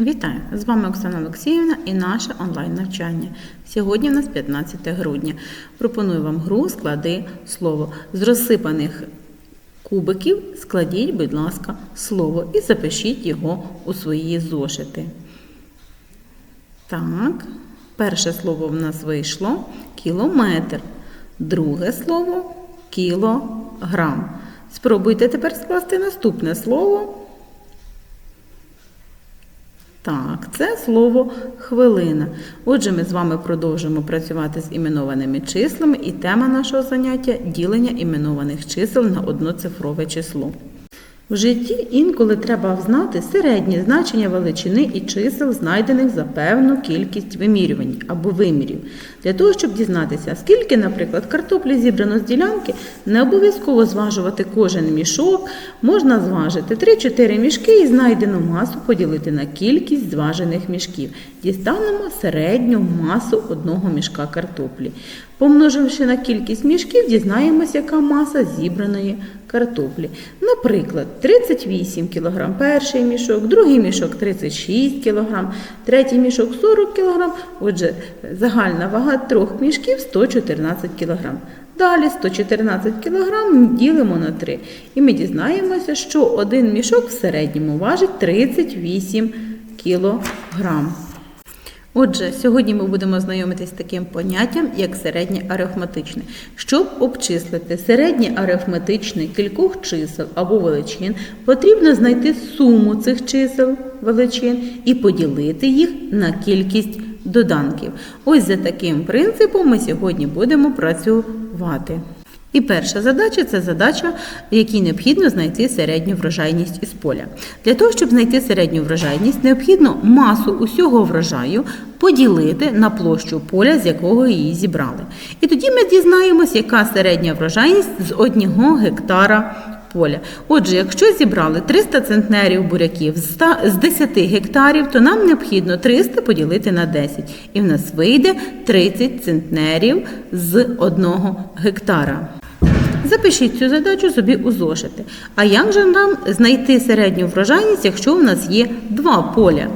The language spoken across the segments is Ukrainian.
Вітаю! З вами Оксана Олексіївна і наше онлайн-навчання. Сьогодні в нас 15 грудня. Пропоную вам гру склади слово. З розсипаних кубиків складіть, будь ласка, слово і запишіть його у свої зошити. Так, перше слово в нас вийшло кілометр. Друге слово кілограм. Спробуйте тепер скласти наступне слово. Так, це слово хвилина. Отже, ми з вами продовжимо працювати з іменованими числами, і тема нашого заняття ділення іменованих чисел на одноцифрове число. В житті інколи треба знати середнє значення величини і чисел, знайдених за певну кількість вимірювань або вимірів. Для того, щоб дізнатися, скільки, наприклад, картоплі зібрано з ділянки, не обов'язково зважувати кожен мішок, можна зважити 3-4 мішки і знайдену масу поділити на кількість зважених мішків. Дістанемо середню масу одного мішка картоплі. Помноживши на кількість мішків, дізнаємося, яка маса зібраної картоплі. Наприклад, 38 кг перший мішок, другий мішок 36 кг, третій мішок 40 кг. Отже, загальна вага трьох мішків 114 кг. Далі 114 кг ділимо на 3. І ми дізнаємося, що один мішок в середньому важить 38 кг. Отже, сьогодні ми будемо знайомитись з таким поняттям, як середнє арифметичне. Щоб обчислити середнє арифметичне кількох чисел або величин, потрібно знайти суму цих чисел величин і поділити їх на кількість доданків. Ось за таким принципом ми сьогодні будемо працювати. І перша задача це задача, в якій необхідно знайти середню врожайність із поля. Для того, щоб знайти середню врожайність, необхідно масу усього врожаю поділити на площу поля, з якого її зібрали. І тоді ми дізнаємося, яка середня врожайність з одного гектара поля. Отже, якщо зібрали 300 центнерів буряків з 10 гектарів, то нам необхідно 300 поділити на 10. І в нас вийде 30 центнерів з 1 гектара. Запишіть цю задачу собі у зошити. А як же нам знайти середню врожайність, якщо у нас є два поля?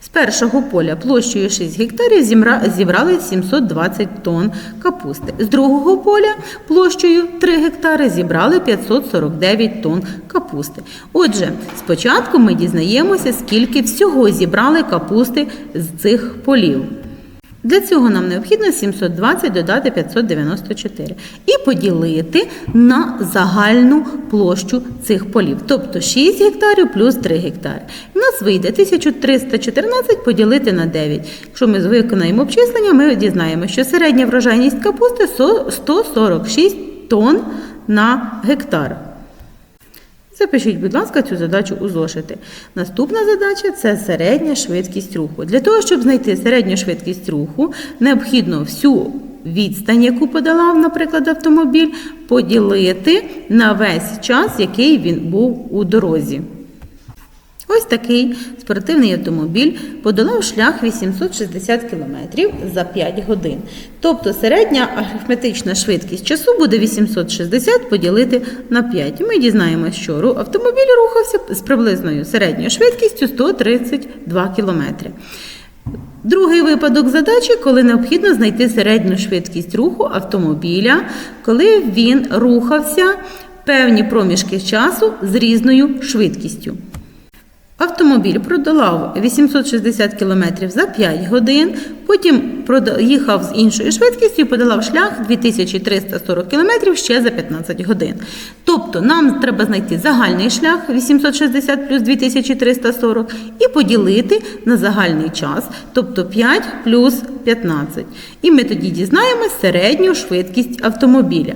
З першого поля площею 6 гектарів зібрали 720 тонн капусти. З другого поля площею 3 гектари зібрали 549 тонн капусти. Отже, спочатку ми дізнаємося, скільки всього зібрали капусти з цих полів. Для цього нам необхідно 720 додати 594 і поділити на загальну площу цих полів, тобто 6 гектарів плюс 3 гектари. У нас вийде 1314 поділити на 9. Якщо ми виконаємо обчислення, ми дізнаємося, що середня врожайність капусти 146 тонн на гектар. Запишіть, будь ласка, цю задачу у зошити. Наступна задача це середня швидкість руху. Для того, щоб знайти середню швидкість руху, необхідно всю відстань, яку подолав, наприклад, автомобіль, поділити на весь час, який він був у дорозі. Ось такий спортивний автомобіль подолав шлях 860 км за 5 годин. Тобто середня арифметична швидкість часу буде 860 поділити на 5. І ми дізнаємося, що автомобіль рухався з приблизною середньою швидкістю 132 км. Другий випадок задачі, коли необхідно знайти середню швидкість руху автомобіля, коли він рухався певні проміжки часу з різною швидкістю. Автомобіль продолав 860 км за 5 годин, потім їхав з іншою швидкістю і подолав шлях 2340 км ще за 15 годин. Тобто нам треба знайти загальний шлях 860 плюс 2340 і поділити на загальний час, тобто 5 плюс 15. І ми тоді дізнаємось середню швидкість автомобіля.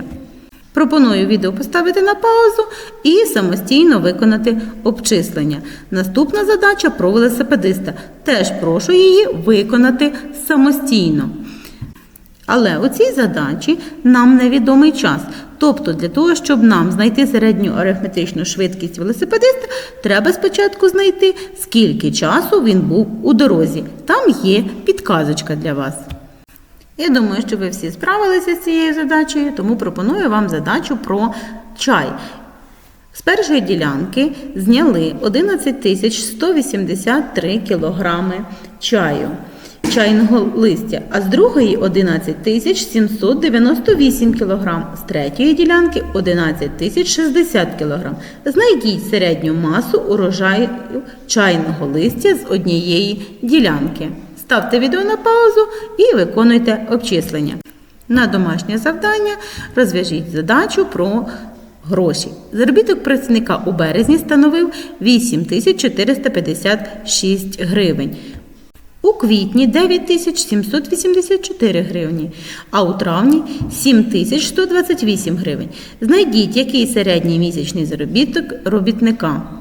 Пропоную відео поставити на паузу і самостійно виконати обчислення. Наступна задача про велосипедиста. Теж прошу її виконати самостійно. Але у цій задачі нам невідомий час. Тобто, для того, щоб нам знайти середню арифметичну швидкість велосипедиста, треба спочатку знайти, скільки часу він був у дорозі. Там є підказочка для вас. Я думаю, що ви всі справилися з цією задачею, тому пропоную вам задачу про чай. З першої ділянки зняли 11 183 кілограми чаю чайного листя, а з другої 11 798 кілограм, з третьої ділянки 11 тисяч 60 кілограм. Знайдіть середню масу урожаю чайного листя з однієї ділянки. Ставте відео на паузу і виконуйте обчислення. На домашнє завдання розв'яжіть задачу про гроші. Заробіток працівника у березні становив 8456 гривень. У квітні 9784 гривні, а у травні 7128 гривень. Знайдіть, який середній місячний заробіток робітника.